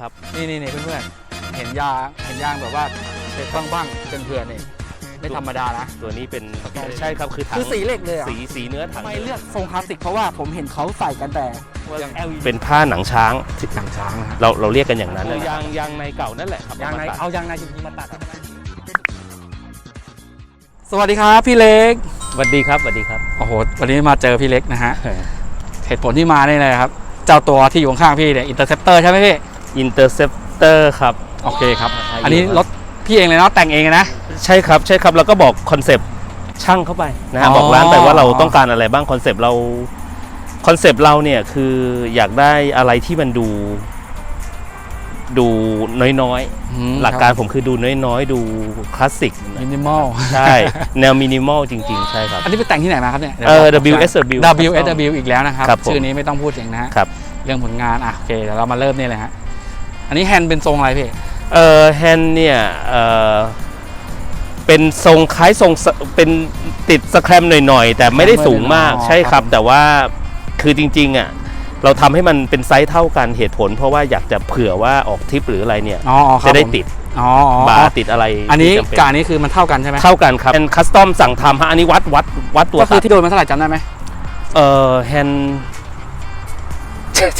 ครับนี่นี่นี่เพื่อนๆเห็นยางเห็นยางแบบว่าเช็ดบ้างบ้างๆเป็นเพื่อนๆนี่ไม่ธรรมดานะ ตัวนี้เป็นสตอรี่ใช่ครับคือถังคือสีเหล็กเลยอะสีสีเนื้อถังทำไมเลือกทรงคลาสสิกเพราะว่าผมเห็นเขาใส่กันแต่เป็นผ้าหนังช้างสิบหนังช้างนะฮะเราเราเรียกกันอย่างนั้นคืเลยอยางยางในเก่านั่นแหละครับยางในมตัดเอายางในจริงๆมาตัดอะสวัสดีครับพี่เล็กสวัสดีครับสวัสดีครับโอ้โหวันนี้มาเจอพี่เล็กนะฮะเหตุผลที่มาเนี่ยนะครับ เจ้าตัวที่อยู่ข้างๆพี่เนี่ยอินเตอร์เซปเตอร์ใช่ไหมพี่ อินเตอร์เซปเตอร์ครับ โอเคครับอายุอันนี้ครับรถพี่เองเลยเนาะแต่งเองเลยนะ ใช่ครับใช่ครับแล้วก็บอกคอนเซปต์ช่างเข้าไปนะฮะอ๋อ บอกร้านไปว่าเราต้องการอะไรบ้างคอนเซปต์เราคอนเซปต์เราเนี่ยคืออยากได้อะไรที่มันดู ดูน้อยๆหลักการผมคือดูน้อยๆ ดูคลาสสิกมินิมอลใช่แนวมินิมอลจริง ๆ ใช่ครับ อันนี้ไปแต่งที่ไหนมาครับเนี่ยเออดี๋ยวบอก WSW WSW อีกแล้วนะครับ ครับผมชื่อนี้ไม่ต้องพูดเองนะฮะครับ เรื่องผลงานอะโอเคเดี๋ยวเรามาเริ่มนี่เลยฮะ อันนี้แฮนด์เป็นทรงอะไรพี่ เออแฮนด์เนี่ยเออเป็นทรงคล้ายทรงสเป็นติดสแครมหน่อยๆ แต่ไม่ได้สูงมากอ๋อใช่คครัรับบแต่ว่าคือจริงๆอะเราทำให้มันเป็นไซส์เท่ากันเหตุผล เพราะว่าอยากจะเผื่อว่าออกทริปหรืออะไรเนี่ยอ๋ออ๋อครัจะบได้ผมติดอ๋ออ๋อบาร์ติดอะไร อันนี้ที่จำเป็กานี้คือมันเท่ากันใช่ไหมเท่ากันครับเป็นคัสตอมสั่งทำฮะอันนี้วัดวัดวัดตัวก็คือตัดที่โดนมาเท่าไหร่จำได้ไหมเออแฮนด์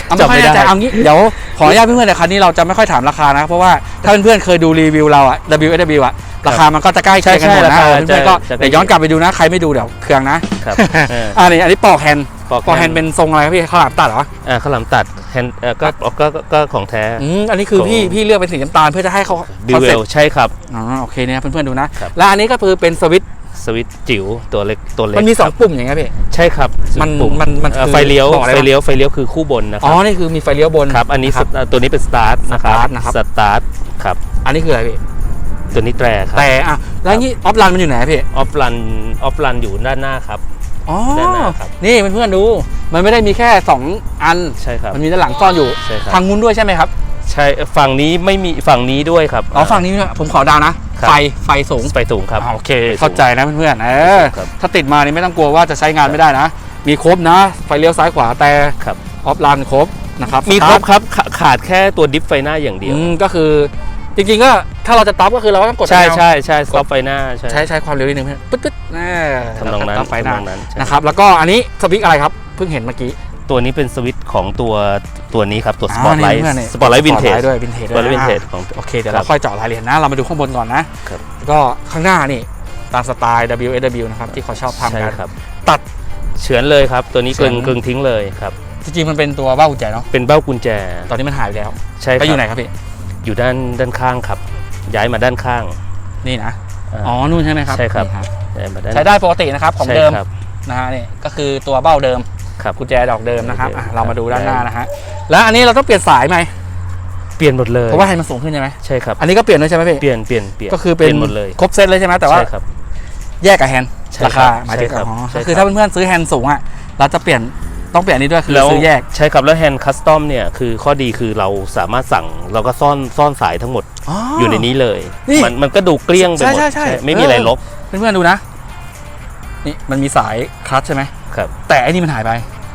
เอาไม่ค่อยแน่ใจเอางี้เดี๋ยวขออนุญาตเพื่อนๆแต่คันนี้เราจะไม่ค่อยถามราคานะ เพราะว่าถ้าเพื่อนๆเคยดูรีวิวเราอะ WSW อะราคามันก็จะใกล้เคียงกันหมดนะใช่ใช่เพื่อนๆก็จะจะเดี๋ยวย้อนกลับไปดูนะใครไม่ดูเดี๋ยวเครื่องนะครับเอออันนี้อันนี้ปอกแฮนด์ปอกปอกแฮนด์เป็นทรงอะไรครับพี่ข้าวหลามตัดเหรออ่าข้าวหลามตัดแฮนด์เอ่อก็ก็ก็ก็ของแท้อืมอันนี้คือพี่ของพี่เลือกเป็นสีน้ำตาลเพื่อจะให้เขาดิวเวคอนซ็ปลต์ใช่ครับอ๋อโอเคเนี่ยเพื่อนๆดูนะครับแล้วอันนี้ก็คือเป็นสวิตช์ สวิตช์จิ๋วตัวเล็กตัวเล็กมันมีสองครับปุ่มอย่างเงี้ยพี่ ใช่ครับมันปุ่มันมันเอ่อคือไฟเลี้ยวบอกอะไรไฟวะ เลี้ยวไฟเลี้ยวคือคู่บนนะคอ๋อ รับนี่คือมีไฟเลี้ยวบน ครับอันนี้ครับสตัวนี้เป็นสตาร์ทนะครับ Start นะครับ สตาร์ทครับอันนี้คืออะไรพี่ ตัวนี้แตรครับแต่อะแล้วนี่ออฟไลน์มันอยู่ไหนพี่ ออฟลันออฟลันอยู่ด้านหน้าครับ อ๋อ ด้านหน้าครับ นี่เพื่อนๆดู มันไม่ได้มีแค่ 2 อัน ใช่ครับ มันมีด้านหลังซ่อนอยู่ ใช่ครับ ทางนู้นด้วยใช่ไหมครับ ใช่ฝั่งนี้ไม่มีฝั่งนี้ด้วยครับ อ๋อฝั่งนี้ด้วยผมขอดาวนะ ครับ ไฟไฟสูงไฟสูงครับ อ่าโอเคไฟสูงเข้าใจนะเพื่อนๆเออครับถ้าติดมานี่ไม่ต้องกลัวว่าจะใช้งานไม่ได้นะ มีครบนะ ไฟเลี้ยวซ้ายขวาแต่ครับ ออฟไลน์ครบนะครับมีครบสตาครับขาขาดแค่ตัวดิฟไฟหน้าอย่างทเดียว อืมก็คือจริงๆก็ถ้าเราจะต็อปก็คือเราก็ต้องกดใช่แนว ใช่ใช่สต็อปไฟหน้าใช่ใช้ใช้ความเร็วนิดนึงเพื่อนปึ๊ดปึ๊ดแน่ทำนองนั้นต็อปไฟหน้าทำนองนั้นใช่ นะครับ แล้วก็อันนี้สวิตช์อะไรครับ เพิ่งเห็นเมื่อกี้ ตัวนี้เป็นสวิตช์ของตัวตัวนี้ครับ ตัวสอ่าปอร์ตไลท์นี่เพื่อนนี่สปอร์ตไลท์วินเทจ Spotlight ด้วยวินเทจสปอร์ตไลท์วินเทจของโอเคเดี๋ยวเราค่อยเจาะรายละเอียดนะ เรามาดูข้างบนก่อนนะครับแล้วก็ข้างหน้านี่ตามสไตล์ WSW นะครับ ที่เขาชอบทำใช่กันครับตัดเฉือนเลยครับ ตัวนี้เฉืกึอนงกึงทิ้งเลยครับจริงๆมันเป็นตัวเบ้ากุญแจเนาะเป็นเบ้ากุญแจ ตอนนี้มันหายไปแล้ว ใช่คไปรับอยู่ไหนครับพี่อยู่ด้านด้านข้างครับ ย้ายมาด้านข้าง นี่นะาอ๋อนู่นใช่ไหมครับใช่ครับนี่ย้ายมาด้านใช้ได้ปกตินะครับของใช่เดิมครับนะฮะนี่ก็คือตัวเบ้าเดิม ครับกุญแจดอกเดิมนะครับโอเคอะเรามาดูด้านได้หน้านะฮะแล้วอันนี้เราต้องเปลี่ยนสายไหมเปลี่ยนหมดเลยเพราะว่าให้มันสูงขึ้นใช่ไหมใช่ครับอันนี้ก็เปลี่ยนด้วยใช่ไหมพี่เปลี่ยนเปลี่ยนเปลี่ยนก็คือเป็นลี่ยนหมดเลยครบเซตเลยใช่ไหมแต่ว่าใช่ครับแยกกับแฮนด์ใช่ราคาครับหมายถึงใช่ครับอ๋อใช่ก็คือครับถ้าเพื่อนๆซื้อแฮนด์สูงอะเราจะเปลี่ยนต้องเปลี่ยนอันนี้ด้วยคือแล้วซื้อแยกใช่ครับแล้วแฮนด์คัสตอมเนี่ยคือข้อดีคือเราสามารถสั่งเราก็ซ่อนซ่อนสายทั้งหมดอยู่ในนี้เลยนี่มันมันก็ดูเกลี้ยงไปหมดใช่ใช่ใช่ไม่มีอะไรเออลบเพื่อนๆดูนะ นี่มันมีสายคลัตช์ใช่ไหมครับ แต่อันนี้มันหายไป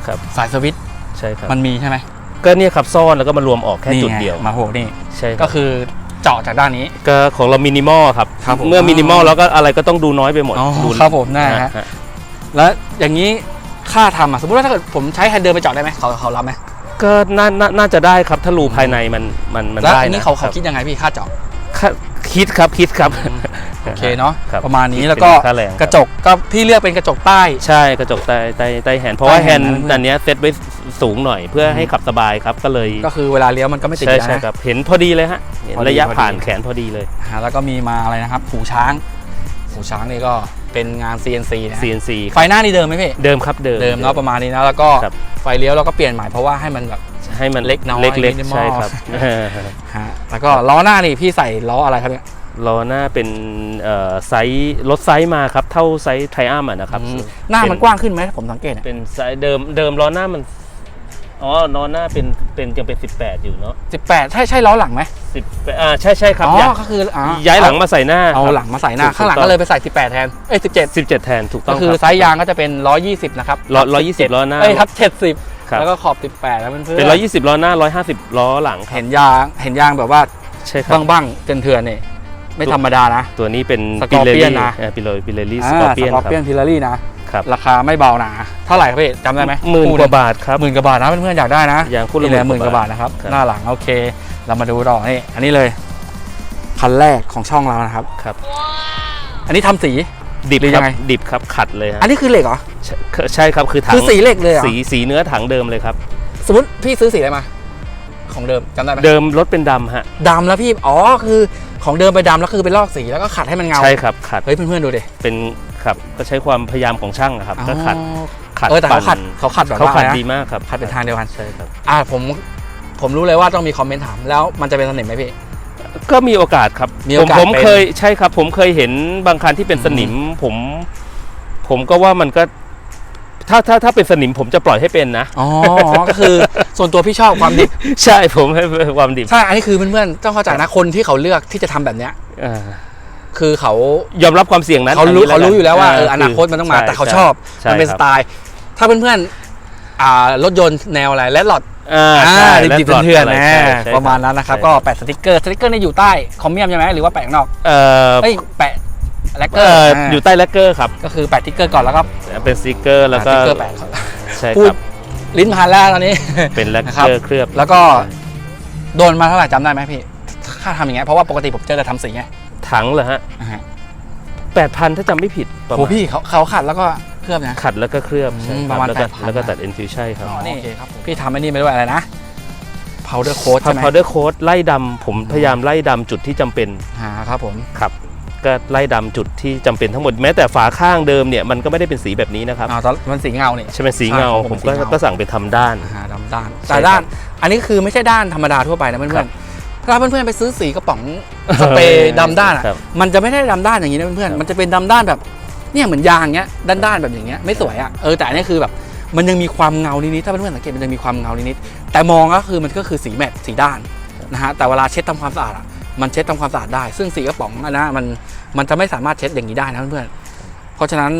ครับ สายสวิตช์ใช่ครับมันมีใช่ไหมก็เนี่ยครับซ่อนแล้วก็มารวมออกแค่นี่จุดไงเดียวมาโหนี่ใช่ครับก็คือเจาะจากด้านนี้ก็ของเรามินิมอลครับครับผมเมื่อมินิมอลแล้วก็อะไรก็ต้องดูน้อยไปหมดอ๋อดูครับผมได้ฮะฮะแล้วอย่างนี้ค่าทำอะสมมติว่าถ้าเกิดผมใช้แฮนด์เดินไปเจาะได้ไหมเขาเขารับไหมก็น่าน่าน่าจะได้ครับถ้ารูภายในมันมันมันแล้วได้อันนี้นะเขาคเขารับคิดยังไงพี่ค่าเจาะค่าคิดครับคิดครับ โอเคเนาะครับประมาณนี้คิดแล้วก็เป็นค่าแรงครับ กระจกก็พี่เลือกเป็นกระจกใต้ ใช่กระจกใต้ใต้ใต้แฮนด์เพราะว่าใต้แฮแฮนนด์ด์นะ อันเนี้ยเซตไว้สูงหน่อยเพื่อให้ขับสบายครับก็เลยก็คือเวลาเลี้ยวมันก็ไม่ติดใช่อยู่แล้วใช่นะ ครับเห็นพอดีเลยฮะเห็นพอดีระยะพอดี ผ่านแขนพอดีเลย อ่าแล้วก็มีมาอะไรนะครับหูช้างหูช้างนี่ก็เป็นงาน CNC นะฮะ CNC ไฟหน้านี่เดิมไหมพี่เดิมครับเดิม เดิมเนาะประมาณนี้นะแล้วก็ครับ ไฟเลี้ยวเราก็เปลี่ยนใหม่เพราะว่าให้มันแบบ ให้มันเล็กน้อยเล็ก minimal ๆใช่ครับ ฮะแล้วก็ล้อหน้านี่พี่ใส่ล้ออะไรครับเนี่ย ล้อหน้าเป็นเอ่อไซส์ลดไซส์มาครับเท่าไซส์ไทอัมอะนะครับอืมหน้ามันกว้างขึ้นไหมผมสังเกตเนี่ยเป็นไซส์เดิมเดิมล้อหน้ามันอ๋อล้อหน้าเป็นเป็นยังเป็น 18 อยู่เนาะสิบแปดใช่ใช่ล้อหลังไหม10อ่าใช่ใช่ครับอ๋อย้ายก็คืออ๋อย้ายหลังมาใส่หน้าเอาครับหลังมาใส่หน้าถูกข้างหลังถูกต้องก็เลยไปใส่ 18 แทนเอ้ย17 17 แทนถูกต้ก็องคือรับไซส์ยางก็จะเป็น 120 นะครับร้อยร้อยยี่สิบล้อหน้าเอ้ยครับ70ครับแล้วก็ขอบ 18 แล้วเพื่อนๆเป็น 120 ล้อหน้า 150 ล้อหลังครับเห็นยางเห็นยางแบบว่าใช่ครับบ้างๆเถื่อนๆนี่ ไม่ธรรมดานะ ตัวนี้เป็นสกอร์เปียนนะ ปิโลปิเลลี่สอ่ากอร์เปียนสกอร์ครับเปียนพิลารี่นะ ครับราคาไม่เบานะ เท่าไหร่ครับพี่จำได้ไหมหมื่นคู่กว่าบาทครับหมื่นกว่าบาทนะเพื่อนๆอยากได้นะยางคู่ละนี่แหละหมื่นกว่าบาทนะครับครับ หน้าหลังโอเค เรามาดูต่อนี่อันนี้เลยคันแรกของช่องเรานะครับครับ อันนี้ทำสีดิบหรือคยัรับงไงดิบครับขัดเลยฮะอันนี้คือเหล็กเหรอใช่ใช่ครับคือถังคือสีเหล็กเลยเหรอสีสีเนื้อถังเดิมเลยครับ สมมติพี่ซื้อสีอะไรมา ของเดิมจำได้ไหมเดิมรถเป็นดำฮะดำแล้วพี่อ๋อคือของเดิมไปดำแล้วคือไปลอกสีแล้วก็ขัดให้มันเงาใช่ครับขัดเฮ้ยเพื่อนๆดูดิเป็นครับก็ใช้ความพยายามของช่างอะครับก็ขัดอ๋อขัดเออแต่เขาขัดปั่นเขาขัดแบบเขาว่าขัดอะไรดีนะมากครับขัดเป็นทางเดียวกันใช่ครับอ่าผมผมรู้เลยว่าต้องมีคอมเมนต์ถามแล้วมันจะเป็นสนิมไหมพี่ก็มีโอกาสครับมีโอกาสผมผมเป็นเคยใช่ครับ ผมเคยเห็นบางคันที่เป็นสนิมผม ผมก็ว่ามันก็ ถ้าถ้าถ้าเป็นสนิมผมจะปล่อยให้เป็นนะ อ๋อ ก็คือส่วนตัวพี่ชอบความดิบ ใช่ผมให้ความดิบ ใช่ อันนี้คือเพื่อนๆต้องเข้าใจนะคนที่เขาเลือกที่จะทำแบบเนี้ยอ่าคือเขายอมรับความเสี่ยงนั้นเขารู้นนี้เขารู้อยู่แล้วว่าเออคือนาคตมันต้องมาใแต่เขาใชอบใช่มันเป็นคสรับไตล์ ถ้าเพื่อนๆอ่ารถยนต์แนวอะไรและหลอดอ่าอ่าใช่ดิบและๆเถื่อนๆปลดนะใช่ใช่ประมาณนั้นนะครับใช่ก็แปะสติกเกอร์สติกเกอร์นี่อยู่ใต้คอมเมียมใช่ไหมหรือว่าแปะข้างนอกเอ่อเอ้ยแปะ แลกเกเอ่ออร์อยู่ใต้แลกเกอร์ครับก็คือแปะสติกเกอร์ก่อนแล้วก็เป็นสติกเกอร์แล้วก็สติกเกอร์แปะใช่พูคดรับลิ้นพันแล้วตอนนี้ เป็นแลกนะครับเกอร์เคลือบแล้วก็โดนมาเท่าไหร่จำได้ไหมพี่ ค่าทำอย่างเงี้ยเพราะว่าปกติผมเจอแต่ทำสีไงถังเหรอฮะอ่าฮะแปดพันถ้าจำไม่ผิดประโหมาณพี่เขาเขาขัดแล้วก็เคลือบนะ ขัดแล้วก็เคลือบใช่อืมคปรับระมาณแล้วก็8,000 แล้วก็ตัดเอ็นฟิวใช่ครับ อ๋อนี่โอเคครับผมพี่ทำไอ้นี่ไปด้วยอะไรนะ powder coat ใช่ไหมพาวเดอร์โค้ดไล่ดำผมพยายามไล่ดำจุดที่จำเป็นหาครับผม ครับ ก็ไล่ดำจุดที่จำเป็นทั้งหมดแม้แต่ฝาข้างเดิมเนี่ยมันก็ไม่ได้เป็นสีแบบนี้นะครับอ้าวตอนมันสีเงาเนี่ยใช่ไหมสีเงาใช่ครับผมผมก็สีเงาก็สั่งไปทำด้านหาดำด้านใช่แต่ด้านครับอันนี้คือไม่ใช่ด้านธรรมดาทั่วไปนะเพื่ครัอนบๆถ้าเพื่อนๆไปซื้อสีกระป๋องสเปรย์ดำด้านอะครับมันจะไม่ได้ดำด้านอย่างนี้นะเพื่อนครับๆมันจะเป็นดำด้านแบบเนี่ยเหมือนยางเงี้ยด้านด้านๆแบบอย่างเงี้ยไม่สวยอะเออแต่อันนี้คือแบบมันยังมีความเงานิดๆถ้าเพื่อนๆสังเกตมันจะมีความเงานิดๆแต่มองก็คือมันก็คือสีแมตต์สีด้านนะฮะแต่เวลาเช็ดทำความสะอาดอะ มันเช็ดทำความสะอาดได้ ซึ่งสีกระป๋องอันนะมันมันจะไม่สามารถเช็ดอย่างนี้ได้นะเพื่อนๆเพราะฉะนั้น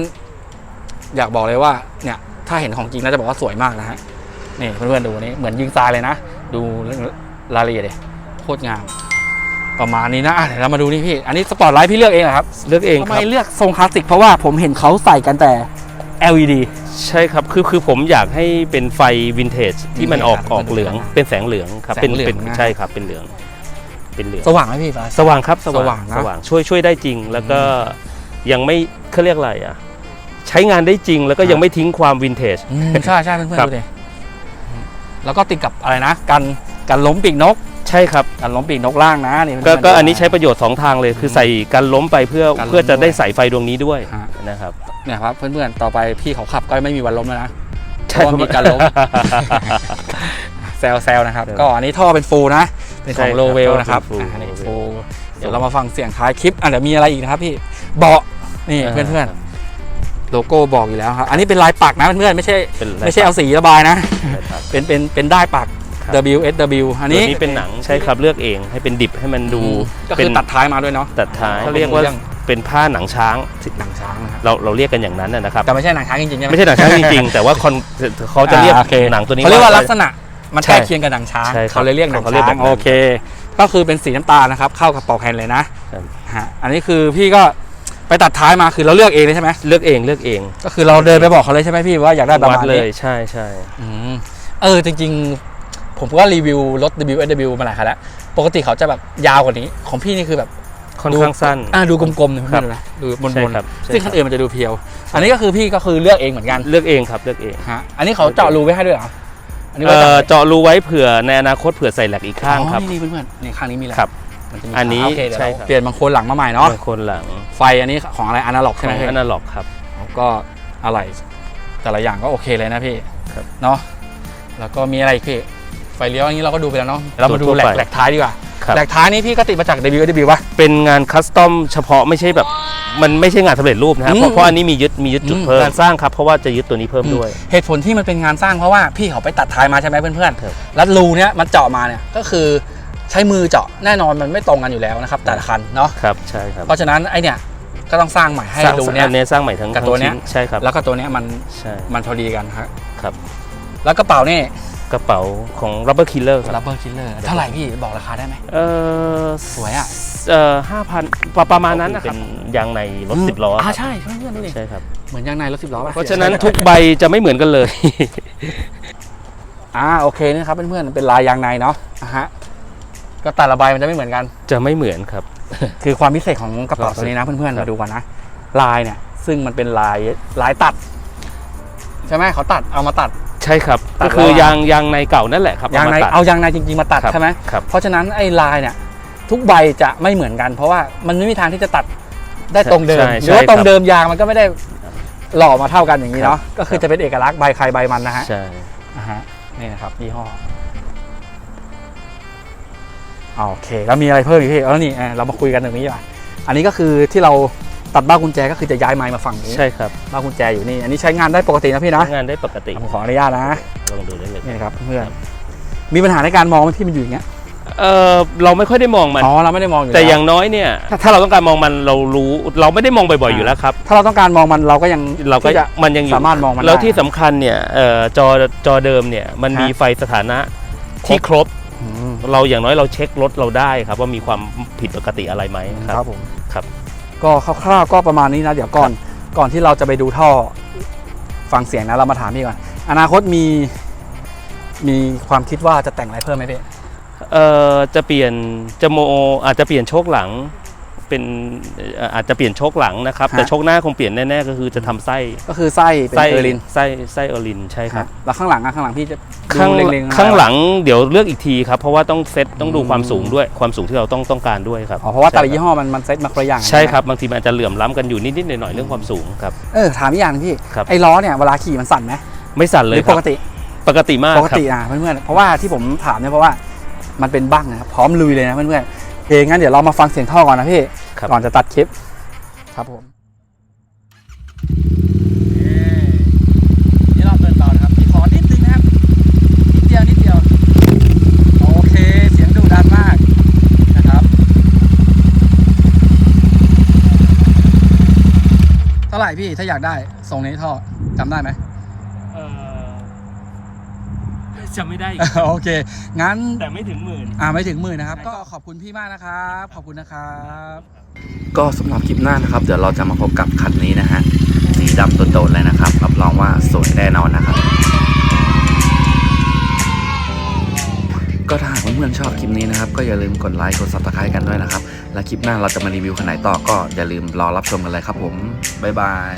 อยากบอกเลยว่าเนี่ยถ้าเห็นของจริงแล้วจะบอกว่าสวยมากนะฮะนี่เพื่อนๆดูนี่เหมือนยิงทรายเลยนะ ดูรายละเอียดเลยโคตรงาม ประมาณนี้นะอะเดี๋ยวเรามาดูนี่พี่ อันนี้สปอร์ตไลท์พี่เลือกเองเหรอครับเลือกเองทำคไมรับเลือกทรงคลาสสิกเพราะว่าผมเห็นเขาใส่กันแต่ LED ใช่ครับ คือคือผมอยากให้เป็นไฟวินเทจที่มันออกครับออกเหลืองมันเป็นเป็นแสงเหลืองครับแสงเป็นเหลืองเป็นนะใช่ครับ เป็นเหลือง เป็นเหลืองสว่างไหมพี่ฟ้า สว่างครับสว่างนะสว่างช่วยช่วยได้จริง แล้วก็ยังไม่เขาเรียกอะไรอะใช้งานได้จริงแล้วก็ยังไม่ทิ้งความวินเทจ อืมใช่ใช่เพื่อนครัๆบ ดูดิแล้วก็ติดกับอะไรนะกันกันล้มปีกนกใช่ครับ กันล้มปีกนกล่างนะนี่ก็เพื่ๆก็ดูอันนี้ใช้ประโยชน์2ทางเลย คือใส่กันล้มไปเพื่อกันล้มเพื่อจะได้ด้วยใส่ไฟดวงนี้ด้วยฮะ นะครับเนี่ยครับเพื่อนๆต่อไปพี่เขาขับก็ไม่มีวันล้มแล้วนะใช่เพราะว่ามีการล้ม แซลแซลนะครับครับ ก็อันนี้ท่อเป็นฟูลนะ เป็นขใช่องครับโลเวลท่อเป็นนะครับ full อ่านี่ Lowell ฟูลเดี๋ยวเรามาฟังเสียงท้ายคลิปอะเดี๋ยวมีอะไรอีกนะครับพี่เบาะนี่เพื่อนๆโลโก้บอกอยู่แล้วครับ อันนี้เป็นลายปักนะเพื่อนๆไม่ใช่เป็นไม่ใช่เอาสีระบายนะใช่ครับเป็นเป็นเป็นได้ปักครับ W S W อันตัวนี้นี้เป็นหนังใช่ครับเลือกเองให้เป็นดิบให้มันดูก็เป็คือนตัดท้ายมาด้วยเนาะตัดท้ายอ๋อเขาเรียกว่าเป็นเรื่องเป็นผ้าหนังช้างหนังช้างนะครับเราเราเรียกกันอย่างนั้นนะนะครับแต่ไม่ใช่หนังช้างจริงๆใช่ไหมไม่ใช่หนังช้างจริงๆแต่ว่าคนเขาจะเรียกอ่าโอคหนังตัวนี้เขาเรียกว่าลักษณะ มันใช่ใกล้เคียงกับหนังช้างใช่ครับเขาเลยเรียกหนังเขาเรียกช้าแบงบนั้น โอเค ก็คือเป็นสีน้ำตาลนะครับ เข้ากับปอกแฮนด์เลยนะครับฮะอันนี้คือพี่ก็ไปตัดท้ายมาคือเราเลือกเองเลยใช่ไหมเลือกเองเลือกเองก็คือเราเดินไปบอกเขาเลยใช่ไหมพี่ว่าอยากได้ประวัมาดณเลนี้ยใช่ใช่อืมเออจริงๆ ผมก็รีวิวรถ W S W มาหลายคันแล้วปกติเขาจะแบบยาวกว่านี้ ของพี่นี่คือแบบ ค่อนข้างสั้น อ่าดูกลมๆเนี่ยครับเพื่อนๆดูนะดูมนใช่ๆครับใช่ซึ่งคันอื่นมันจะดูเพียว อันนี้ก็คือพี่ก็คือเลือกเองเหมือนกันเลือกเองครับเลือกเอง ฮะอันนี้เขาเจาะรูไว้ให้ด้วยเหรอ อันนี้เอ่ไว้อจับเจาะรูไว้เผื่อในอนาคตเผื่อใส่แหลกอีกข้างครับ อ๋อนี่นี่เพื่อนๆนี่ข้างนี้มีแหละครับมันจะมีอันนี้โอเคเดี๋ยวใช่เราครับ เปลี่ยนบางโคนหลังมาใหม่เนาะบางคนหลังไฟอันนี้ของอะไรอนาล็อกขใช่ไหมองพี่ อนาล็อกครับ ก็อะไรแต่ละอย่างก็โอเคเลยนะพี่ครับเนาะแล้วก็มีอะไรอีกพี่ไฟเลี้ยวอันนี้เราก็ดูไปแล้วเนาะเรามาดูทั่วแหลไปกแหลกท้ายดีกว่าครับ แหลกท้ายนี้พี่ก็ติดมาจาก W S W ป่ะเป็นงานคัสตอมเฉพาะไม่ใช่แบบ มันไม่ใช่งานสำเร็จรูปนะฮะอืมเพราะเพราะอันนี้มียึดมียึดจุดอืม เพิ่มการสร้างครับเพราะว่าจะยึดตัวนี้เพิ่มด้วย เหตุผลที่มันเป็นงานสร้างเพราะว่าพี่เขาไปตัดท้ายมาใช่ไหมเพื่อนครับ ๆ แล้วรูเนี้ยมันเจาะมาเนี่ยก็คือใช้มือเจาะแน่นอนมันไม่ตรงกันอยู่แล้วนะครับแต่ละคันเนาะ ครับใช่ครับเพราะฉะนั้นไอเนี่ยก็ต้องสร้างใหม่ให้สร้างรูเนี้ย อันนี้สร้างใหม่ทั้งกับทั้งตัวเนี้ย ชิ้นใช่ครับแล้วก็ตัวเนี้ยมันใช่มันพอดีกันครับครับ แล้วกระเป๋านี่ กระเป๋าของ Rubber Killer ครับ Rubber Killer เท่าไหร่พี่บอกราคาได้ไหม เออสวยอะ เอ่อห้าพันประมาณนั้นนะครับเป็นยางในรถสิบล้ออ่าครับใช่เพื่อนๆดูดิใช่ครับเหมือนยางในรถสิบล้อป่ะเพราะฉะนั้นทุกใบจะไม่เหมือนกันเลย อ่าโอเคนี่ครับเพื่อนๆเป็นลายยางในเนาะอะฮะก็แต่ละใบมันจะไม่เหมือนกัน จะไม่เหมือนครับ คือความพิเศษของกระเป๋าครับตัวนี้นะเพื่อนๆครับมาดูกันนะลายเนี่ย ซึ่งมันเป็นลายลายตัด ใช่ไหมเขาตัดเอามาตัดใช่ครับตัดก็คือแล้วอะยางยางในเก่านั่นแหละครับยางในมตัดเอายางในจริงๆมาตัดครับใช่ไหมครับเพราะฉะนั้นไอ้ลายเนี่ย ทุกใบจะไม่เหมือนกัน เพราะว่ามันไม่มีทางที่จะตัดได้ตรงเดิมใช่หรือว่าใช่ตรงครับเดิมยางมันก็ไม่ได้หล่อมาเท่ากันอย่างนี้ครับเนาะก็คือจะเป็นเอกลักษณ์ใบใครใบมันนะฮะใช่ อ่าฮะนี่นะครับยี่ห้ออ่าโอเค แล้วมีอะไรเพิ่มอีกพี่แล้วนี่อะเรามาคุยกันตรงนี้ดีกว่าอันนี้ก็คือที่เราตัดบ้ากุญแจก็คือจะย้ายไม้มาฝั่งนี้ใช่ครับบ้ากุญแจอยู่นี่อันนี้ใช้งานได้ปกตินะพี่นะใช้งานได้ปกติผมขออนุญาตนะ ลองดูได้เลย นี่ครับเพื่อนมีปัญหาในการมองไหมพี่มันอยู่อย่างเงี้ย เออเราไม่ค่อยได้มองมัน อ๋อเราไม่ได้มองอยู่แต่ล้วอย่างน้อยเนี่ยถ้าถ้าเราต้องการมองมันเรารู้ เราไม่ได้มองบ่อยๆอ่าอยู่แล้วครับ ถ้าเราต้องการมองมันเราก็ยังเราก็ที่จะมันยังอยู่สามารถมองมันได้แล้วที่สำคัญเนี่ยเอ่อจอจอเดิมเนี่ยมันมีฮะไฟสถานะที่ครบอืมเราอย่างน้อยเราเช็ครถเราได้ครับ ว่ามีความผิดปกติอะไรไหมคครัรับบผมครับ ก็คร่าวๆก็ประมาณนี้นะ เดี๋ยวก่อนก่อนที่เราจะไปดูท่อฟังเสียงนะเรามาถามพี่ก่อนอนาคตมีมีความคิดว่าจะแต่งอะไรเพิ่มไหมพี่ เอ่อจะเปลี่ยนจะโมอาจจะเปลี่ยนโชคหลังเป็นเอ่ออาจจะเปลี่ยนโชคหลังนะครับ ฮะ แต่โชคหน้าคงเปลี่ยนแน่ๆก็คือจะทำไส้ก็คือไส้เป็นไส้เออร์ลินไส้ไส้เออร์ลินใช่ครับแล้วข้างหลังอะข้างหลังพี่จะดูข้างเล็งๆข้างหลังเดี๋ยวเลือกอีกทีครับ เพราะว่าต้องเซตต้องดูความสูงด้วยความสูงที่เราต้องต้องการด้วยครับอ๋อเพราะว่าแต่ละใช่ยี่ห้อมันมันเซ็ตมาคนละอย่างใช่ครับบางทีมันอาจจะเหลื่อมล้ำกันอยู่นิดๆหน่อยๆเรื่องความสูงครับ เออถามอีกอย่างพี่ครับ ไอ้ล้อเนี่ยเวลาขี่มันสั่นไหมไม่สั่นหเลรืยอคปรับกติปกติมากปกครับ ติอะเพื่อนๆเพราะว่าที่ผมถามเนี่ยเพราะว่า มันเป็นบั้งนะครับพร้อมลุยเลยนะเพื่อนๆโอเคงั้นเดี๋ยวเรามาฟังเสียงท่อก่อนนะพี่ครับก่อนจะตัดคลิปครับผมนี่เราเดินต่อนะครับพี่ขอนิดนึงนะครับนิดเดียวนิดเดียวโอเคเสียงดุดันมากนะครับเท่าไหร่พี่ถ้าอยากได้ส่งนี้ท่อจำได้ไหมเอ่อ จะไม่ได้อีกโอเค งั้น แต่ไม่ถึงหมื่น อ่าไม่ถึงหมื่นนะครับ ก็ขอบคุณพี่มากนะครับ ขอบคุณนะครับ ก็สำหรับคลิปหน้านะครับ เดี๋ยวเราจะมาพบกับคันนี้นะฮะ สีดำโดดๆเลยนะครับ รับรองว่าสวยแน่นอนนะครับก็ถ้าหากเพื่อนๆชอบคลิปนี้นะครับ ก็อย่าลืมกดไลค์กด subscribe กันด้วยนะครับ และคลิปหน้าเราจะมารีวิวคันไหนต่อก็อย่าลืมรอรับชมกันเลยครับผม บ๊ายบาย